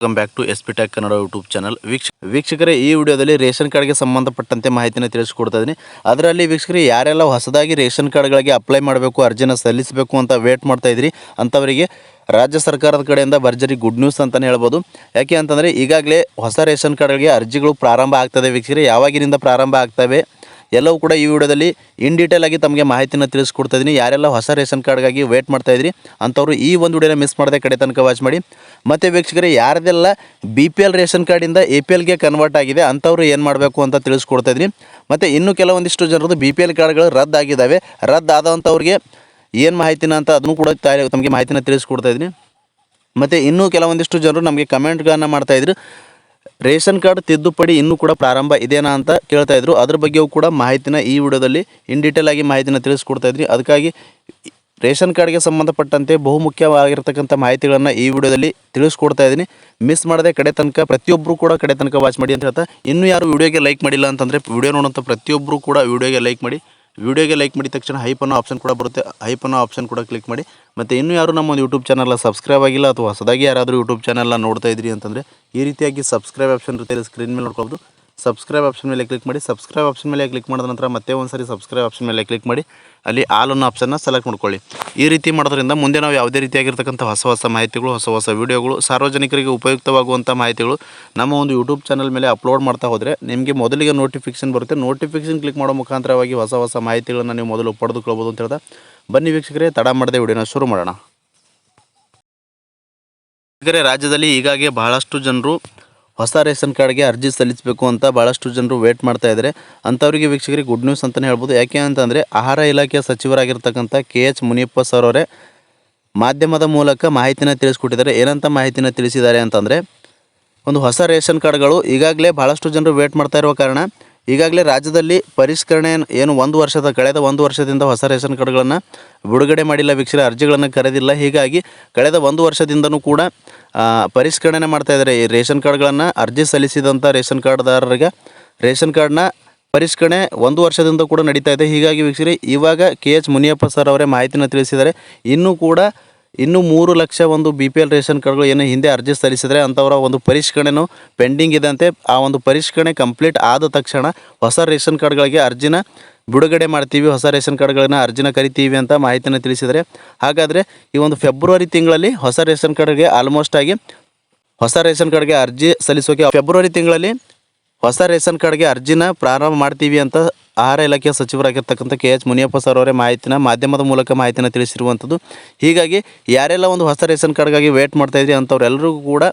Welcome back to S P talk Kannada YouTube channel ವೀಕ್ಷ ವೀಕ್ಷಕರೇ ಈ ವಿಡಿಯೋದಲ್ಲಿ ರೇಷನ್ ಕಾರ್ಡ್ಗೆ ಸಂಬಂಧಪಟ್ಟಂತೆ ಮಾಹಿತಿನ ತಿಳಿಸ್ಕೊಡ್ತಾ ಇದ್ದೀನಿ ಅದರಲ್ಲಿ ವೀಕ್ಷಕರೇ, ಯಾರೆಲ್ಲ ಹೊಸದಾಗಿ ರೇಷನ್ ಕಾರ್ಡ್ಗಳಿಗೆ ಅಪ್ಲೈ ಮಾಡಬೇಕು, ಅರ್ಜಿನ ಸಲ್ಲಿಸಬೇಕು ಅಂತ ವೇಟ್ ಮಾಡ್ತಾ ಇದ್ರಿ ಅಂಥವರಿಗೆ ರಾಜ್ಯ ಸರ್ಕಾರದ ಕಡೆಯಿಂದ ಭರ್ಜರಿ ಗುಡ್ ನ್ಯೂಸ್ ಅಂತಲೇ ಹೇಳ್ಬೋದು. ಯಾಕೆ ಅಂತಂದರೆ, ಈಗಾಗಲೇ ಹೊಸ ರೇಷನ್ ಕಾರ್ಡ್ಗಳಿಗೆ ಅರ್ಜಿಗಳು ಪ್ರಾರಂಭ ಆಗ್ತದೆ ವೀಕ್ಷಕರೇ. ಯಾವಾಗಿನಿಂದ ಪ್ರಾರಂಭ ಆಗ್ತವೆ ಎಲ್ಲವೂ ಕೂಡ ಈ ವಿಡಿಯೋದಲ್ಲಿ ಇನ್ ಡೀಟೇಲ್ ಆಗಿ ತಮಗೆ ಮಾಹಿತಿನ ತಿಳಿಸ್ಕೊಡ್ತಾ ಇದ್ದೀನಿ ಯಾರೆಲ್ಲ ಹೊಸ ರೇಷನ್ ಕಾರ್ಡ್ಗಾಗಿ ವೇಟ್ ಮಾಡ್ತಾ ಇದ್ರಿ, ಅಂಥವ್ರು ಈ ಒಂದು ವಿಡಿಯೋನ ಮಿಸ್ ಮಾಡದೆ ಕಡೆ ತನಕ ವಾಚ್ ಮಾಡಿ. ಮತ್ತು ವೀಕ್ಷಕರೇ, ಯಾರದೆಲ್ಲ ಬಿ ಪಿ ಎಲ್ ರೇಷನ್ ಕಾರ್ಡಿಂದ ಎ ಪಿ ಎಲ್ಗೆ ಕನ್ವರ್ಟ್ ಆಗಿದೆ, ಅಂಥವ್ರು ಏನು ಮಾಡಬೇಕು ಅಂತ ತಿಳಿಸ್ಕೊಡ್ತಾ ಇದ್ದೀನಿ ಮತ್ತು ಇನ್ನೂ ಕೆಲವೊಂದಿಷ್ಟು ಜನರದ್ದು ಬಿ ಪಿ ಎಲ್ ಕಾರ್ಡ್ಗಳು ರದ್ದಾಗಿದ್ದಾವೆ ರದ್ದಾದಂಥವ್ರಿಗೆ ಏನು ಮಾಹಿತಿನ ಅಂತ ಅದನ್ನು ಕೂಡ ತಮಗೆ ಮಾಹಿತಿನ ತಿಳಿಸ್ಕೊಡ್ತಾ ಇದ್ದೀನಿ ಮತ್ತು ಇನ್ನೂ ಕೆಲವೊಂದಿಷ್ಟು ಜನರು ನಮಗೆ ಕಮೆಂಟ್ಗಳನ್ನು ಮಾಡ್ತಾಯಿದ್ರು ರೇಷನ್ ಕಾರ್ಡ್ ತಿದ್ದುಪಡಿ ಇನ್ನೂ ಕೂಡ ಪ್ರಾರಂಭ ಇದೆಯಾ ಅಂತ ಕೇಳ್ತಾ ಇದ್ರು. ಅದ್ರ ಬಗ್ಗೆಯೂ ಕೂಡ ಮಾಹಿತಿನ ಈ ವಿಡಿಯೋದಲ್ಲಿ ಇನ್ ಡೀಟೇಲ್ ಆಗಿ ಮಾಹಿತಿನ ತಿಳಿಸ್ಕೊಡ್ತಾ ಇದ್ರಿ. ಅದಕ್ಕಾಗಿ ರೇಷನ್ ಕಾರ್ಡ್ಗೆ ಸಂಬಂಧಪಟ್ಟಂತೆ ಬಹುಮುಖ್ಯವಾಗಿರ್ತಕ್ಕಂಥ ಮಾಹಿತಿಗಳನ್ನು ಈ ವಿಡಿಯೋದಲ್ಲಿ ತಿಳಿಸ್ಕೊಡ್ತಾ ಇದ್ದೀನಿ. ಮಿಸ್ ಮಾಡದೆ ಕಡೆ ತನಕ ಪ್ರತಿಯೊಬ್ಬರು ಕೂಡ ಕಡೆ ತನಕ ವಾಚ್ ಮಾಡಿ ಅಂತ ಹೇಳ್ತಾ, ಇನ್ನೂ ಯಾರು ವಿಡಿಯೋಗೆ ಲೈಕ್ ಮಾಡಿಲ್ಲ ಅಂತಂದರೆ ವಿಡಿಯೋ ನೋಡೋಂಥ ಪ್ರತಿಯೊಬ್ಬರು ಕೂಡ ವಿಡಿಯೋಗೆ ಲೈಕ್ ಮಾಡಿ. ವಿಡಿಯೋಗೆ ಲೈಕ್ ಮಾಡಿದ ತಕ್ಷಣ ಹೈಪ್ ಅನ್ನೋ ಆಪ್ಷನ್ ಕೂಡ ಬರುತ್ತೆ. ಹೈಪ್ ಅನ್ನೋ ಆಪ್ಷನ್ ಕೂಡ ಕ್ಲಿಕ್ ಮಾಡಿ. ಮತ್ತು ಇನ್ನೂ ಯಾರು ನಮ್ಮ ಒಂದು ಯೂಟ್ಯೂಬ್ ಚಾನಲ್ನ ಸಬ್ಸ್ಕ್ರೈಬ್ ಆಗಿಲ್ಲ ಅಥವಾ ಹೊಸದಾಗಿ ಯಾರಾದರೂ ಯೂಟ್ಯೂಬ್ ಚಾನಲ್ನ ನೋಡ್ತಾ ಇದ್ರಿ ಅಂತಂದರೆ ಈ ರೀತಿಯಾಗಿ ಸಬ್ಸ್ಕ್ರೈಬ್ ಆಪ್ಷನ್ ಇರುತ್ತೆ ಸ್ಕ್ರೀನ್ ಮೇಲೆ ನೋಡ್ಕೊಬೋದು ಸಬ್ಸ್ಕ್ರೈಬ್ ಆಪ್ಷನ್ ಮೇಲೆ ಕ್ಲಿಕ್ ಮಾಡಿ, ಸಬ್ಸ್ಕ್ರೈಬ್ ಆಪ್ಷನ್ ಮೇಲೆ ಕ್ಲಿಕ್ ಮಾಡಿದ ನಂತರ ಮತ್ತೆ ಒಂದು ಸರಿ ಸಬ್ಸ್ಕ್ರೈಬ್ ಆಪ್ಷನ್ ಮೇಲೆ ಕ್ಲಿಕ್ ಮಾಡಿ, ಅಲ್ಲಿ ಆಲ್ ಅನ್ನೋ ಆಪ್ಷನ್ನ ಸೆಲೆಕ್ಟ್ ಮಾಡ್ಕೊಳ್ಳಿ. ಈ ರೀತಿ ಮಾಡೋದ್ರಿಂದ ಮುಂದೆ ನಾವು ಯಾವುದೇ ರೀತಿಯಾಗಿರ್ತಕ್ಕಂಥ ಹೊಸ ಹೊಸ ಮಾಹಿತಿಗಳು, ಹೊಸ ಹೊಸ ವೀಡಿಯೋಗಳು ಸಾರ್ವಜನಿಕರಿಗೆ ಉಪಯುಕ್ತವಾಗುವಂಥ ಮಾಹಿತಿಗಳು ನಮ್ಮ ಒಂದು ಯೂಟ್ಯೂಬ್ ಚಾನಲ್ ಮೇಲೆ ಅಪ್ಲೋಡ್ ಮಾಡ್ತಾ ಹೋದರೆ ನಿಮಗೆ ಮೊದಲಿಗೆ ನೋಟಿಫಿಕೇಷನ್ ಬರುತ್ತೆ. ನೋಟಿಫಿಕೇಷನ್ ಕ್ಲಿಕ್ ಮಾಡೋ ಮುಖಾಂತರವಾಗಿ ಹೊಸ ಹೊಸ ಮಾಹಿತಿಗಳನ್ನು ನೀವು ಮೊದಲು ಪಡೆದುಕೊಳ್ಬೋದು ಅಂತ ಬನ್ನಿ ವೀಕ್ಷಕರೇ, ತಡ ಮಾಡದೆ ವಿಡಿಯೋನ ಶುರು ಮಾಡೋಣ. ವೀಕ್ಷಕರೇ, ರಾಜ್ಯದಲ್ಲಿ ಈಗಾಗಲೇ ಬಹಳಷ್ಟು ಜನರು ಹೊಸ ರೇಷನ್ ಕಾರ್ಡ್ಗೆ ಅರ್ಜಿ ಸಲ್ಲಿಸಬೇಕು ಅಂತ ಭಾಳಷ್ಟು ಜನರು ವೇಟ್ ಮಾಡ್ತಾ ಇದ್ದಾರೆ. ಅಂಥವರಿಗೆ ವೀಕ್ಷಕರಿಗೆ ಗುಡ್ ನ್ಯೂಸ್ ಅಂತಲೇ ಹೇಳ್ಬೋದು. ಯಾಕೆ ಅಂತಂದರೆ ಆಹಾರ ಇಲಾಖೆಯ ಸಚಿವರಾಗಿರ್ತಕ್ಕಂಥ ಕೆ ಎಚ್ ಮುನಿಯಪ್ಪ ಸರ್ ಅವರೇ ಮಾಧ್ಯಮದ ಮೂಲಕ ಮಾಹಿತಿನ ತಿಳಿಸ್ಕೊಟ್ಟಿದ್ದಾರೆ. ಏನಂತ ಮಾಹಿತಿನ ತಿಳಿಸಿದ್ದಾರೆ ಅಂತಂದರೆ ಒಂದು ಹೊಸ ರೇಷನ್ ಕಾರ್ಡ್ಗಳು ಈಗಾಗಲೇ ಭಾಳಷ್ಟು ಜನರು ವೇಟ್ ಮಾಡ್ತಾ ಇರುವ ಕಾರಣ ಈಗಾಗಲೇ ರಾಜ್ಯದಲ್ಲಿ ಪರಿಷ್ಕರಣೆ ಏನು ಒಂದು ವರ್ಷದ ಕಳೆದ ಒಂದು ವರ್ಷದಿಂದ ಹೊಸ ರೇಷನ್ ಕಾರ್ಡ್ಗಳನ್ನು ಬಿಡುಗಡೆ ಮಾಡಿಲ್ಲ, ವೀಕ್ಷಕರ, ಅರ್ಜಿಗಳನ್ನು ಕರೆದಿಲ್ಲ. ಹೀಗಾಗಿ ಕಳೆದ ಒಂದು ವರ್ಷದಿಂದನೂ ಕೂಡ ಪರಿಷ್ಕರಣೆ ಮಾಡ್ತಾ ಇದ್ದಾರೆ. ಈ ರೇಷನ್ ಕಾರ್ಡ್ಗಳನ್ನು ಅರ್ಜಿ ಸಲ್ಲಿಸಿದಂಥ ರೇಷನ್ ಕಾರ್ಡ್ದಾರರಿಗೆ ರೇಷನ್ ಕಾರ್ಡ್ನ ಪರಿಷ್ಕರಣೆ ಒಂದು ವರ್ಷದಿಂದ ಕೂಡ ನಡೀತಾ ಇದೆ. ಹೀಗಾಗಿ ವೀಕ್ಷರಿ ಇವಾಗ ಕೆ ಎಚ್ ಮುನಿಯಪ್ಪ ಸರ್ ಅವರೇ ಮಾಹಿತಿನ ತಿಳಿಸಿದ್ದಾರೆ. ಇನ್ನೂ ಕೂಡ ಇನ್ನೂ ಮೂರು ಲಕ್ಷ ಒಂದು ಬಿ ಪಿ ಎಲ್ ರೇಷನ್ ಕಾರ್ಡ್ಗಳು ಏನು ಹಿಂದೆ ಅರ್ಜಿ ಸಲ್ಲಿಸಿದರೆ ಅಂಥವರ ಒಂದು ಪರಿಷ್ಕರಣೆನೂ ಪೆಂಡಿಂಗ್ ಇದೆ ಅಂತೆ. ಆ ಒಂದು ಪರಿಷ್ಕರಣೆ ಕಂಪ್ಲೀಟ್ ಆದ ತಕ್ಷಣ ಹೊಸ ರೇಷನ್ ಕಾರ್ಡ್ಗಳಿಗೆ ಅರ್ಜಿನ ಬಿಡುಗಡೆ ಮಾಡ್ತೀವಿ. ಹೊಸ ರೇಷನ್ ಕಾರ್ಡ್ಗಳನ್ನ ಅರ್ಜಿನ ಕರಿತೀವಿ ಅಂತ ಮಾಹಿತಿಯನ್ನು ತಿಳಿಸಿದರೆ. ಹಾಗಾದರೆ ಈ ಒಂದು ಫೆಬ್ರವರಿ ತಿಂಗಳಲ್ಲಿ ಹೊಸ ರೇಷನ್ ಕಾರ್ಡ್ಗೆ ಆಲ್ಮೋಸ್ಟ್ ಆಗಿ ಹೊಸ ರೇಷನ್ ಕಾರ್ಡ್ಗೆ ಅರ್ಜಿ ಸಲ್ಲಿಸೋಕೆ ಫೆಬ್ರವರಿ ತಿಂಗಳಲ್ಲಿ ಹೊಸ ರೇಷನ್ ಕಾರ್ಡ್ಗೆ ಅರ್ಜಿನ ಪ್ರಾರಂಭ ಮಾಡ್ತೀವಿ ಅಂತ ಆಹಾರ ಇಲಾಖೆಯ ಸಚಿವರಾಗಿರ್ತಕ್ಕಂಥ ಕೆ ಎಚ್ ಮುನಿಯಪ್ಪ ಸರ್ ಅವರೇ ಮಾಹಿತಿನ ಮಾಧ್ಯಮದ ಮೂಲಕ ಮಾಹಿತಿನ ತಿಳಿಸಿರುವಂಥದ್ದು. ಹೀಗಾಗಿ ಯಾರೆಲ್ಲ ಒಂದು ಹೊಸ ರೇಷನ್ ಕಾರ್ಡ್ಗಾಗಿ ವೇಟ್ ಮಾಡ್ತಾ ಇದ್ರಿ ಅಂಥವ್ರೆಲ್ಲರಿಗೂ ಕೂಡ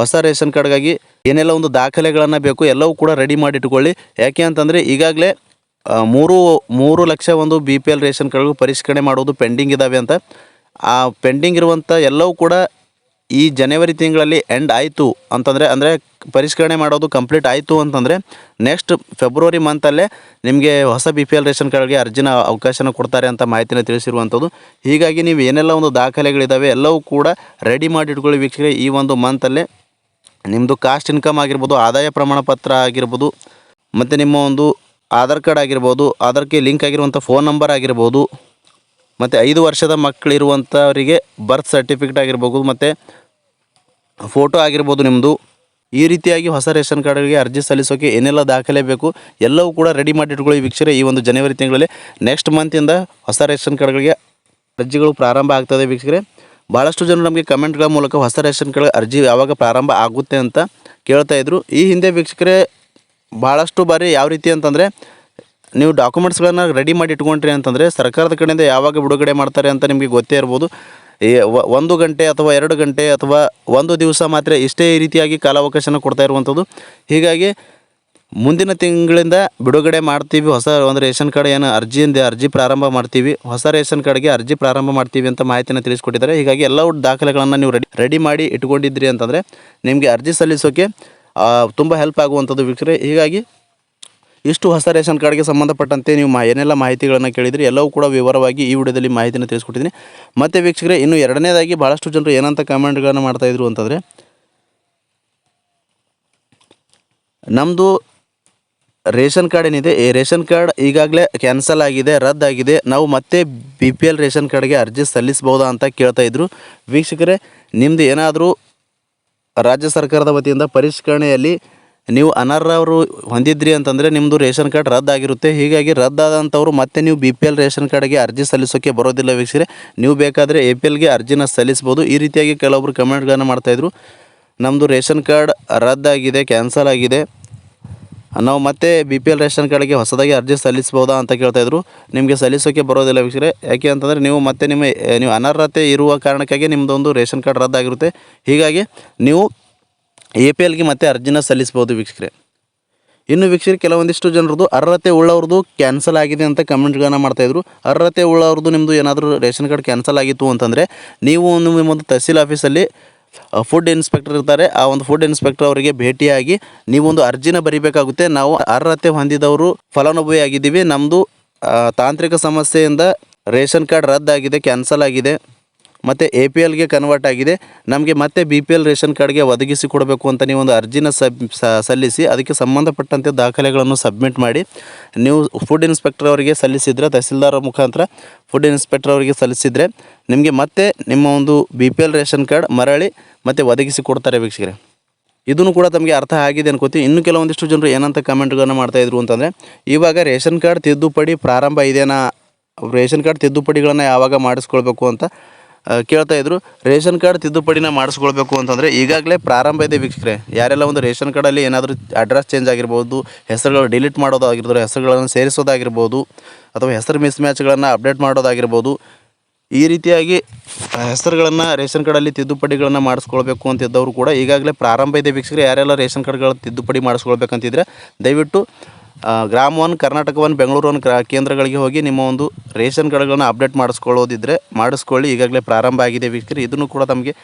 ಹೊಸ ರೇಷನ್ ಕಾರ್ಡ್ಗಾಗಿ ಏನೆಲ್ಲ ಒಂದು ದಾಖಲೆಗಳನ್ನು ಬೇಕು ಎಲ್ಲವೂ ಕೂಡ ರೆಡಿ ಮಾಡಿ ಇಟ್ಕೊಳ್ಳಿ. ಯಾಕೆ ಅಂತಂದರೆ ಈಗಾಗಲೇ ಮೂರು ಮೂರು ಲಕ್ಷ ಒಂದು ಬಿ ಪಿ ಎಲ್ ರೇಷನ್ ಕಾರ್ಡ್ಗಳು ಪರಿಷ್ಕರಣೆ ಮಾಡೋದು ಪೆಂಡಿಂಗ್ ಇದ್ದಾವೆ ಅಂತ. ಆ ಪೆಂಡಿಂಗ್ ಇರುವಂಥ ಎಲ್ಲವೂ ಕೂಡ ಈ ಜನವರಿ ತಿಂಗಳಲ್ಲಿ ಎಂಡ್ ಆಯಿತು ಅಂತಂದರೆ, ಅಂದರೆ ಪರಿಷ್ಕರಣೆ ಮಾಡೋದು ಕಂಪ್ಲೀಟ್ ಆಯಿತು ಅಂತಂದರೆ ನೆಕ್ಸ್ಟ್ ಫೆಬ್ರವರಿ ಮಂತಲ್ಲೇ ನಿಮಗೆ ಹೊಸ ಬಿ ಪಿ ಎಲ್ ರೇಷನ್ ಕಾರ್ಡ್ಗೆ ಅರ್ಜಿನ ಅವಕಾಶನ ಕೊಡ್ತಾರೆ ಅಂತ ಮಾಹಿತಿನ ತಿಳಿಸಿರುವಂಥದ್ದು. ಹೀಗಾಗಿ ನೀವು ಏನೆಲ್ಲ ಒಂದು ದಾಖಲೆಗಳಿದ್ದಾವೆ ಎಲ್ಲವೂ ಕೂಡ ರೆಡಿ ಮಾಡಿ ಇಟ್ಕೊಳ್ಳಿ ವೀಕ್ಷಕರೇ ಈ ಒಂದು ಮಂತಲ್ಲೇ ನಿಮ್ಮದು ಕಾಸ್ಟ್ ಇನ್ಕಮ್ ಆಗಿರ್ಬೋದು, ಆದಾಯ ಪ್ರಮಾಣ ಪತ್ರ ಆಗಿರ್ಬೋದು, ಮತ್ತು ನಿಮ್ಮ ಒಂದು ಆಧಾರ್ ಕಾರ್ಡ್ ಆಗಿರ್ಬೋದು, ಆಧಾರ್ಗೆ ಲಿಂಕ್ ಆಗಿರುವಂಥ ಫೋನ್ ನಂಬರ್ ಆಗಿರ್ಬೋದು, ಮತ್ತು ಐದು ವರ್ಷದ ಮಕ್ಕಳಿರುವಂಥವರಿಗೆ ಬರ್ತ್ ಸರ್ಟಿಫಿಕೇಟ್ ಆಗಿರ್ಬೋದು, ಮತ್ತು ಫೋಟೋ ಆಗಿರ್ಬೋದು ನಿಮ್ಮದು ಈ ರೀತಿಯಾಗಿ ಹೊಸ ರೇಷನ್ ಕಾರ್ಡ್ಗಳಿಗೆ ಅರ್ಜಿ ಸಲ್ಲಿಸೋಕೆ ಏನೆಲ್ಲ ದಾಖಲೆ ಬೇಕು, ಎಲ್ಲವೂ ಕೂಡ ರೆಡಿ ಮಾಡಿ ಇಟ್ಕೊಳ್ಳಿ ವೀಕ್ಷರೇ ಈ ಒಂದು ಜನವರಿ ತಿಂಗಳಲ್ಲಿ. ನೆಕ್ಸ್ಟ್ ಮಂತಿಂದ ಹೊಸ ರೇಷನ್ ಕಾರ್ಡ್ಗಳಿಗೆ ಅರ್ಜಿಗಳು ಪ್ರಾರಂಭ ಆಗ್ತದೆ ವೀಕ್ಷಕರೇ. ಭಾಳಷ್ಟು ಜನರು ನಮಗೆ ಕಮೆಂಟ್ಗಳ ಮೂಲಕ ಹೊಸ ರೇಷನ್ ಕಾರ್ಡ್ ಅರ್ಜಿ ಯಾವಾಗ ಪ್ರಾರಂಭ ಆಗುತ್ತೆ ಅಂತ ಕೇಳ್ತಾ ಇದ್ರು. ಈ ಹಿಂದೆ ವೀಕ್ಷಕರೇ ಭಾಳಷ್ಟು ಬಾರಿ ಯಾವ ರೀತಿ ಅಂತಂದರೆ, ನೀವು ಡಾಕ್ಯುಮೆಂಟ್ಸ್ಗಳನ್ನ ರೆಡಿ ಮಾಡಿ ಇಟ್ಕೊಂಡ್ರಿ ಅಂತಂದರೆ, ಸರ್ಕಾರದ ಕಡೆಯಿಂದ ಯಾವಾಗ ಬಿಡುಗಡೆ ಮಾಡ್ತಾರೆ ಅಂತ ನಿಮಗೆ ಗೊತ್ತೇ ಇರ್ಬೋದು. ಒಂದು ಗಂಟೆ ಅಥವಾ ಎರಡು ಗಂಟೆ ಅಥವಾ ಒಂದು ದಿವಸ ಮಾತ್ರ ಇಷ್ಟೇ ರೀತಿಯಾಗಿ ಕಾಲಾವಕಾಶನ ಕೊಡ್ತಾ ಇರುವಂಥದ್ದು. ಹೀಗಾಗಿ ಮುಂದಿನ ತಿಂಗಳಿಂದ ಬಿಡುಗಡೆ ಮಾಡ್ತೀವಿ ಹೊಸ ಒಂದು ರೇಷನ್ ಕಾರ್ಡ್, ಏನು ಅರ್ಜಿಯಿಂದ ಅರ್ಜಿ ಪ್ರಾರಂಭ ಮಾಡ್ತೀವಿ. ಹೊಸ ರೇಷನ್ ಕಾರ್ಡ್ಗೆ ಅರ್ಜಿ ಪ್ರಾರಂಭ ಮಾಡ್ತೀವಿ ಅಂತ ಮಾಹಿತಿನ ತಿಳಿಸ್ಕೊಟ್ಟಿದ್ದಾರೆ. ಹೀಗಾಗಿ ಎಲ್ಲ ದಾಖಲೆಗಳನ್ನು ನೀವು ರೆಡಿ ರೆಡಿ ಮಾಡಿ ಇಟ್ಕೊಂಡಿದ್ರಿ ಅಂತಂದರೆ ನಿಮಗೆ ಅರ್ಜಿ ಸಲ್ಲಿಸೋಕೆ ತುಂಬ ಹೆಲ್ಪ್ ಆಗುವಂಥದ್ದು ವೀಕ್ಷಕರೇ. ಹೀಗಾಗಿ ಇಷ್ಟು ಹೊಸ ರೇಷನ್ ಕಾರ್ಡ್ಗೆ ಸಂಬಂಧಪಟ್ಟಂತೆ ನೀವು ಮಾ, ಏನೆಲ್ಲ ಮಾಹಿತಿಗಳನ್ನು ಕೇಳಿದ್ರಿ ಎಲ್ಲವೂ ಕೂಡ ವಿವರವಾಗಿ ಈ ವಿಡಿಯೋದಲ್ಲಿ ಮಾಹಿತಿನ ತಿಳಿಸ್ಕೊಟ್ಟಿದ್ದೀನಿ. ಮತ್ತು ವೀಕ್ಷಕರೇ, ಇನ್ನು ಎರಡನೇದಾಗಿ ಭಾಳಷ್ಟು ಜನರು ಏನಂತ ಕಮೆಂಟ್ಗಳನ್ನು ಮಾಡ್ತಾಯಿದ್ರು ಅಂತಂದರೆ ನಮ್ಮದು ರೇಷನ್ ಕಾರ್ಡ್ ಏನಿದೆ, ಈ ರೇಷನ್ ಕಾರ್ಡ್ ಈಗಾಗಲೇ ಕ್ಯಾನ್ಸಲ್ ಆಗಿದೆ ರದ್ದಾಗಿದೆ ನಾವು ಮತ್ತೆ ಬಿ ಪಿ ಎಲ್ ರೇಷನ್ ಕಾರ್ಡ್ಗೆ ಅರ್ಜಿ ಸಲ್ಲಿಸ್ಬೋದಾ ಅಂತ ಕೇಳ್ತಾ ಇದ್ರು. ವೀಕ್ಷಕರೇ ನಿಮ್ಮದು ಏನಾದರೂ ರಾಜ್ಯ ಸರ್ಕಾರದ ವತಿಯಿಂದ ಪರಿಷ್ಕರಣೆಯಲ್ಲಿ ನೀವು ಅನರ್ಹರು ಹೊಂದಿದ್ರಿ ಅಂತಂದರೆ ನಿಮ್ಮದು ರೇಷನ್ ಕಾರ್ಡ್ ರದ್ದಾಗಿರುತ್ತೆ. ಹೀಗಾಗಿ ರದ್ದಾದಂಥವ್ರು ಮತ್ತೆ ನೀವು ಬಿ ಪಿ ಎಲ್ ರೇಷನ್ ಕಾರ್ಡ್ಗೆ ಅರ್ಜಿ ಸಲ್ಲಿಸೋಕ್ಕೆ ಬರೋದಿಲ್ಲ ವೀಕ್ಷಕರೇ. ನೀವು ಬೇಕಾದರೆ ಎ ಪಿ ಎಲ್ಗೆ ಅರ್ಜಿನ ಸಲ್ಲಿಸ್ಬೋದು ಈ ರೀತಿಯಾಗಿ ಕೆಲವೊಬ್ರು ಕಮೆಂಟ್ಗಳನ್ನು ಮಾಡ್ತಾಯಿದ್ರು ನಮ್ಮದು ರೇಷನ್ ಕಾರ್ಡ್ ರದ್ದಾಗಿದೆ ಕ್ಯಾನ್ಸಲ್ ಆಗಿದೆ. ನಾವು ಮತ್ತೆ ಬಿ ಪಿ ಎಲ್ ರೇಷನ್ ಕಾರ್ಡ್ಗೆ ಹೊಸದಾಗಿ ಅರ್ಜಿ ಸಲ್ಲಿಸ್ಬೋದಾ ಅಂತ ಕೇಳ್ತಾಯಿದ್ರು ನಿಮಗೆ ಸಲ್ಲಿಸೋಕ್ಕೆ ಬರೋದಿಲ್ಲ ವೀಕ್ಷಕರೇ. ಯಾಕೆ ಅಂತಂದರೆ ನೀವು ಮತ್ತೆ ನಿಮ್ಮ, ನೀವು ಅನರ್ಹತೆ ಇರುವ ಕಾರಣಕ್ಕಾಗಿ ನಿಮ್ಮದೊಂದು ರೇಷನ್ ಕಾರ್ಡ್ ರದ್ದಾಗಿರುತ್ತೆ. ಹೀಗಾಗಿ ನೀವು ಎ ಪಿ ಎಲ್ಗೆ ಮತ್ತೆ ಅರ್ಜಿನ ಸಲ್ಲಿಸ್ಬೋದು ವೀಕ್ಷಕರೇ. ಇನ್ನು ವೀಕ್ಷಕರು, ಕೆಲವೊಂದಿಷ್ಟು ಜನರದು ಅರ್ಹತೆ ಉಳ್ಳವ್ರದ್ದು ಕ್ಯಾನ್ಸಲ್ ಆಗಿದೆ ಅಂತ ಕಮೆಂಟ್ಗಳನ್ನು ಮಾಡ್ತಾಯಿದ್ರು ಅರ್ಹತೆ ಉಳ್ಳವ್ರದ್ದು ನಿಮ್ಮದು ಏನಾದರೂ ರೇಷನ್ ಕಾರ್ಡ್ ಕ್ಯಾನ್ಸಲ್ ಆಗಿತ್ತು ಅಂತಂದರೆ ನೀವು ನಿಮ್ಮೊಂದು ತಹಸೀಲ್ ಆಫೀಸಲ್ಲಿ ಫುಡ್ ಇನ್ಸ್ಪೆಕ್ಟರ್ ಇರ್ತಾರೆ. ಆ ಒಂದು ಫುಡ್ ಇನ್ಸ್ಪೆಕ್ಟರ್ ಅವರಿಗೆ ಭೇಟಿಯಾಗಿ ನೀವೊಂದು ಅರ್ಜಿನ ಬರಿಬೇಕಾಗುತ್ತೆ. ನಾವು ಅರ್ಹತೆ ಹೊಂದಿದವರು ಫಲಾನುಭವಿ ಆಗಿದ್ದೀವಿ. ನಮ್ಮದು ತಾಂತ್ರಿಕ ಸಮಸ್ಯೆಯಿಂದ ರೇಷನ್ ಕಾರ್ಡ್ ರದ್ದಾಗಿದೆ ಕ್ಯಾನ್ಸಲ್ ಆಗಿದೆ. ಮತ್ತು ಎ ಪಿ ಎಲ್ಗೆ ಕನ್ವರ್ಟ್ ಆಗಿದೆ. ನಮಗೆ ಮತ್ತೆ ಬಿ ಪಿ ಎಲ್ ರೇಷನ್ ಕಾರ್ಡ್ಗೆ ಒದಗಿಸಿ ಕೊಡಬೇಕು ಅಂತ ನೀವು ಒಂದು ಅರ್ಜಿನ ಸಬ್ ಸಲ್ಲಿಸಿ ಅದಕ್ಕೆ ಸಂಬಂಧಪಟ್ಟಂತೆ ದಾಖಲೆಗಳನ್ನು ಸಬ್ಮಿಟ್ ಮಾಡಿ. ನೀವು ಫುಡ್ ಇನ್ಸ್ಪೆಕ್ಟರ್ ಅವರಿಗೆ ಸಲ್ಲಿಸಿದರೆ, ತಹಸೀಲ್ದಾರ್ ಮುಖಾಂತರ ಫುಡ್ ಇನ್ಸ್ಪೆಕ್ಟರ್ ಅವರಿಗೆ ಸಲ್ಲಿಸಿದರೆ ನಿಮಗೆ ಮತ್ತೆ ನಿಮ್ಮ ಒಂದು B P L ration card ಮರಳಿ ಮತ್ತೆ ಒದಗಿಸಿ ಕೊಡ್ತಾರೆ ವೀಕ್ಷಕರೇ. ಇದನ್ನು ಕೂಡ ತಮಗೆ ಅರ್ಥ ಆಗಿದೆ ಅನ್ಕೋತೀವಿ ಇನ್ನು ಕೆಲವೊಂದಿಷ್ಟು ಜನರು ಏನಂತ ಕಮೆಂಟ್ಗಳನ್ನು ಮಾಡ್ತಾಯಿದ್ರು ಅಂತಂದರೆ, ಇವಾಗ ರೇಷನ್ ಕಾರ್ಡ್ ತಿದ್ದುಪಡಿ ಪ್ರಾರಂಭ ಇದೆಯಾ? ರೇಷನ್ ಕಾರ್ಡ್ ತಿದ್ದುಪಡಿಗಳನ್ನು ಯಾವಾಗ ಮಾಡಿಸ್ಕೊಳ್ಬೇಕು ಅಂತ ಕೇಳ್ತಾ ಇದ್ರು, ರೇಷನ್ ಕಾರ್ಡ್ ತಿದ್ದುಪಡಿನ ಮಾಡಿಸ್ಕೊಳ್ಬೇಕು ಅಂತಂದರೆ ಈಗಾಗಲೇ ಪ್ರಾರಂಭ ಇದೆ ವೀಕ್ಷಕರೇ. ಯಾರೆಲ್ಲ ಒಂದು ರೇಷನ್ ಕಾರ್ಡಲ್ಲಿ ಏನಾದರೂ ಅಡ್ರೆಸ್ ಚೇಂಜ್ ಆಗಿರ್ಬೋದು, ಹೆಸರುಗಳು ಡಿಲೀಟ್ ಮಾಡೋದಾಗಿರ್ಬೋದು, ಹೆಸರುಗಳನ್ನು ಸೇರಿಸೋದಾಗಿರ್ಬೋದು, ಅಥವಾ ಹೆಸರು ಮಿಸ್ ಮ್ಯಾಚ್ಗಳನ್ನು ಅಪ್ಡೇಟ್ ಮಾಡೋದಾಗಿರ್ಬೋದು, ಈ ರೀತಿಯಾಗಿ ಹೆಸರುಗಳನ್ನು ರೇಷನ್ ಕಾರ್ಡಲ್ಲಿ ತಿದ್ದುಪಡಿಗಳನ್ನು ಮಾಡಿಸ್ಕೊಳ್ಬೇಕು ಅಂತಿದ್ದವರು ಕೂಡ ಈಗಾಗಲೇ ಪ್ರಾರಂಭ ಇದೆ ವೀಕ್ಷಕರು. ಯಾರೆಲ್ಲ ರೇಷನ್ ಕಾರ್ಡ್ಗಳ ತಿದ್ದುಪಡಿ ಮಾಡಿಸ್ಕೊಳ್ಬೇಕಂತಿದ್ರೆ ದಯವಿಟ್ಟು ಗ್ರಾಮ one Karnataka one Bengaluru one ಕೇಂದ್ರಗಳಿಗೆ ಹೋಗಿ ನಿಮ್ಮ ಒಂದು ರೇಷನ್ ಕಾರ್ಡ್ಗಳನ್ನು ಅಪ್ಡೇಟ್ ಮಾಡಿಸ್ಕೊಳ್ಳೋದಿದ್ರೆ ಮಾಡಿಸ್ಕೊಳ್ಳಿ. ಈಗಾಗಲೇ ಪ್ರಾರಂಭ ಆಗಿದೆ ವೀಕ್ಷಕರು. ಇದನ್ನು ಕೂಡ ತಮಗೆ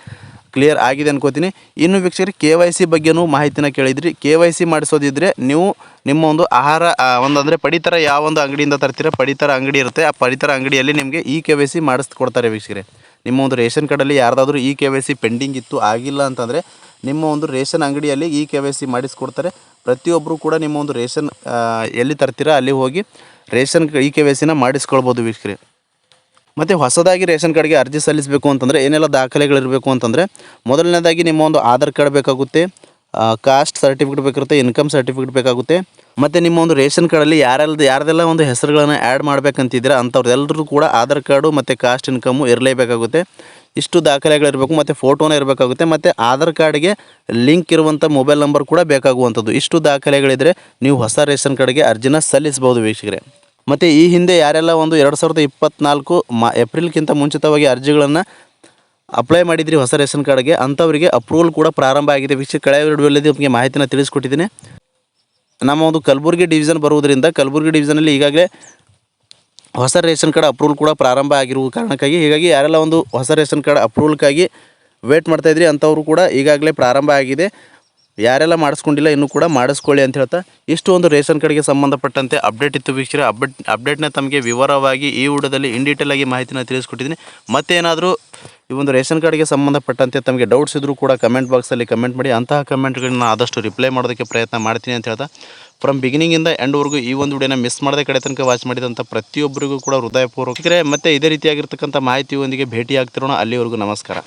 ಕ್ಲಿಯರ್ ಆಗಿದೆ ಅನ್ಕೋತೀನಿ. ಇನ್ನು ವೀಕ್ಷಕರು, ಕೆ ವೈ ಸಿ ಬಗ್ಗೆನೂ ಮಾಹಿತಿನ ಕೇಳಿದ್ರಿ. ಕೆ ವೈ ಸಿ ಮಾಡಿಸೋದಿದ್ರೆ ನೀವು ನಿಮ್ಮ ಒಂದು ಆಹಾರ ಒಂದು ಅಂದರೆ ಪಡಿತರ ಯಾವ ಒಂದು ಅಂಗಡಿಯಿಂದ ತರ್ತೀರ, ಪಡಿತರ ಅಂಗಡಿ ಇರುತ್ತೆ. ಆ ಪಡಿತರ ಅಂಗಡಿಯಲ್ಲಿ ನಿಮಗೆ ಇ ಕೆ ವೈ ಸಿ ಮಾಡಿಸ್ಕೊಡ್ತಾರೆ ವೀಕ್ಷಕರೇ. ನಿಮ್ಮ ಒಂದು ರೇಷನ್ ಕಾರ್ಡಲ್ಲಿ ಯಾರ್ದಾದ್ರೂ E K Y C pending ಇತ್ತು, ಆಗಿಲ್ಲ ಅಂತಂದರೆ ನಿಮ್ಮ ಒಂದು ರೇಷನ್ ಅಂಗಡಿಯಲ್ಲಿ ಇ ಕೆ ವೈ ಸಿ ಮಾಡಿಸ್ಕೊಡ್ತಾರೆ. ಪ್ರತಿಯೊಬ್ಬರು ಕೂಡ ನಿಮ್ಮ ಒಂದು ರೇಷನ್ ಎಲ್ಲಿ ತರ್ತೀರಾ ಅಲ್ಲಿ ಹೋಗಿ ರೇಷನ್ ಇ ಕೆ ವೈ ಸಿನ ಮಾಡಿಸ್ಕೊಳ್ಬೋದು ವೀಕ್ಷಕರೇ. ಮತ್ತು ಹೊಸದಾಗಿ ರೇಷನ್ ಕಾರ್ಡ್ಗೆ ಅರ್ಜಿ ಸಲ್ಲಿಸಬೇಕು ಅಂತಂದರೆ ಏನೆಲ್ಲ ದಾಖಲೆಗಳಿರಬೇಕು ಅಂತಂದರೆ ಮೊದಲನೇದಾಗಿ ನಿಮ್ಮ ಒಂದು ಆಧಾರ್ ಕಾರ್ಡ್ ಬೇಕಾಗುತ್ತೆ ಕಾಸ್ಟ್ ಸರ್ಟಿಫಿಕೇಟ್ ಬೇಕಿರುತ್ತೆ, ಇನ್ಕಮ್ ಸರ್ಟಿಫಿಕೇಟ್ ಬೇಕಾಗುತ್ತೆ, ಮತ್ತು ನಿಮ್ಮ ಒಂದು ರೇಷನ್ ಕಾರ್ಡಲ್ಲಿ ಯಾರೆಲ್ಲ ಯಾರದೆಲ್ಲ ಒಂದು ಹೆಸರುಗಳನ್ನು ಆ್ಯಡ್ ಮಾಡಬೇಕಂತಿದ್ದೀರಾ ಅಂಥವ್ರದ್ದು ಎಲ್ಲರೂ ಕೂಡ ಆಧಾರ್ ಕಾರ್ಡು ಮತ್ತು ಕಾಸ್ಟ್ ಇನ್ಕಮ್ಮು ಇರಲೇಬೇಕಾಗುತ್ತೆ. ಇಷ್ಟು ದಾಖಲೆಗಳಿರಬೇಕು, ಮತ್ತು ಫೋಟೋನ ಇರಬೇಕಾಗುತ್ತೆ, ಮತ್ತು ಆಧಾರ್ ಕಾರ್ಡ್ಗೆ ಲಿಂಕ್ ಇರುವಂಥ ಮೊಬೈಲ್ ನಂಬರ್ ಕೂಡ ಬೇಕಾಗುವಂಥದ್ದು. ಇಷ್ಟು ದಾಖಲೆಗಳಿದ್ದರೆ ನೀವು ಹೊಸ ರೇಷನ್ ಕಾರ್ಡ್ಗೆ ಅರ್ಜಿನ ಸಲ್ಲಿಸಬಹುದು ವೀಕ್ಷಕರೇ. ಮತ್ತು ಈ ಹಿಂದೆ ಯಾರೆಲ್ಲ ಒಂದು ಎರಡು ಸಾವಿರದ ಇಪ್ಪತ್ತ್ನಾಲ್ಕು ಮಾ, ಏಪ್ರಿಲ್ಗಿಂತ ಮುಂಚಿತವಾಗಿ ಅರ್ಜಿಗಳನ್ನು ಅಪ್ಲೈ ಮಾಡಿದ್ರಿ ಹೊಸ ರೇಷನ್ ಕಾರ್ಡ್ಗೆ, ಅಂಥವರಿಗೆ ಅಪ್ರೂವಲ್ ಕೂಡ ಪ್ರಾರಂಭ ಆಗಿದೆ ವೀಕ್ಷಕ ಕಳೆಯ ವಿಡಿಯೋದಲ್ಲಿ ನಿಮಗೆ ಮಾಹಿತಿನ ತಿಳಿಸ್ಕೊಟ್ಟಿದ್ದೀನಿ. ನಮ್ಮ ಒಂದು ಕಲಬುರಗಿ ಡಿವಿಷನ್ ಬರುವುದರಿಂದ ಕಲಬುರಗಿ ಡಿವಿಷನಲ್ಲಿ ಈಗಾಗಲೇ ಹೊಸ ರೇಷನ್ ಕಾರ್ಡ್ ಅಪ್ರೂವಲ್ ಕೂಡ ಪ್ರಾರಂಭ ಆಗಿರುವ ಕಾರಣಕ್ಕಾಗಿ, ಹೀಗಾಗಿ ಯಾರೆಲ್ಲ ಒಂದು ಹೊಸ ರೇಷನ್ ಕಾರ್ಡ್ ಅಪ್ರೂವಲ್ಗಾಗಿ ವೇಟ್ ಮಾಡ್ತಾಯಿದ್ರಿ ಅಂಥವರು ಕೂಡ ಈಗಾಗಲೇ ಪ್ರಾರಂಭ ಆಗಿದೆ. ಯಾರೆಲ್ಲ ಮಾಡಿಸ್ಕೊಂಡಿಲ್ಲ ಇನ್ನೂ ಕೂಡ ಮಾಡಿಸ್ಕೊಳ್ಳಿ ಅಂತ ಹೇಳ್ತಾ ಇಷ್ಟು ಒಂದು ರೇಷನ್ ಕಾರ್ಡ್ಗೆ ಸಂಬಂಧಪಟ್ಟಂತೆ ಅಪ್ಡೇಟ್ ಇತ್ತು ವೀಕ್ಷಕರ. ಅಪ್ಡೇಟ್ ಅಪ್ಡೇಟ್ನ ತಮಗೆ ವಿವರವಾಗಿ ಈ ವಿಡಿಯೋದಲ್ಲಿ ಇನ್ ಡೀಟೇಲ್ ಆಗಿ ಮಾಹಿತಿನ ತಿಳಿಸ್ಕೊಟ್ಟಿದ್ದೀನಿ. ಮತ್ತೇನಾದರೂ ಈ ಒಂದು ರೇಷನ್ ಕಾರ್ಡ್ಗೆ ಸಂಬಂಧಪಟ್ಟಂತೆ ತಮಗೆ ಡೌಟ್ಸ್ ಇದ್ದರೂ ಕೂಡ ಕಮೆಂಟ್ ಬಾಕ್ಸಲ್ಲಿ ಕಮೆಂಟ್ ಮಾಡಿ, ಅಂತಹ ಕಮೆಂಟ್ಗಳನ್ನ ಆದಷ್ಟು ರಿಪ್ಲೈ ಮಾಡೋದಕ್ಕೆ ಪ್ರಯತ್ನ ಮಾಡ್ತೀನಿ ಅಂತ ಹೇಳ್ತಾ ಫ್ರಮ್ ಬಿಗಿನಿಂಗಿಂದ ಎಂಡ್ವರೆಗೂ ಈ ಒಂದು ವಿಡಿಯೋನ ಮಿಸ್ ಮಾಡದೆ ಕಡೆ ತನಕ ವಾಚ್ ಮಾಡಿದಂಥ ಪ್ರತಿಯೊಬ್ಬರಿಗೂ ಕೂಡ ಹೃದಯಪೂರ್ವಕ. ಮತ್ತೆ ಇದೇ ರೀತಿಯಾಗಿರ್ತಕ್ಕಂಥ ಮಾಹಿತಿಯೊಂದಿಗೆ ಭೇಟಿ ಆಗ್ತಿರೋಣ ಅಲ್ಲಿವರೆಗೂ ನಮಸ್ಕಾರ.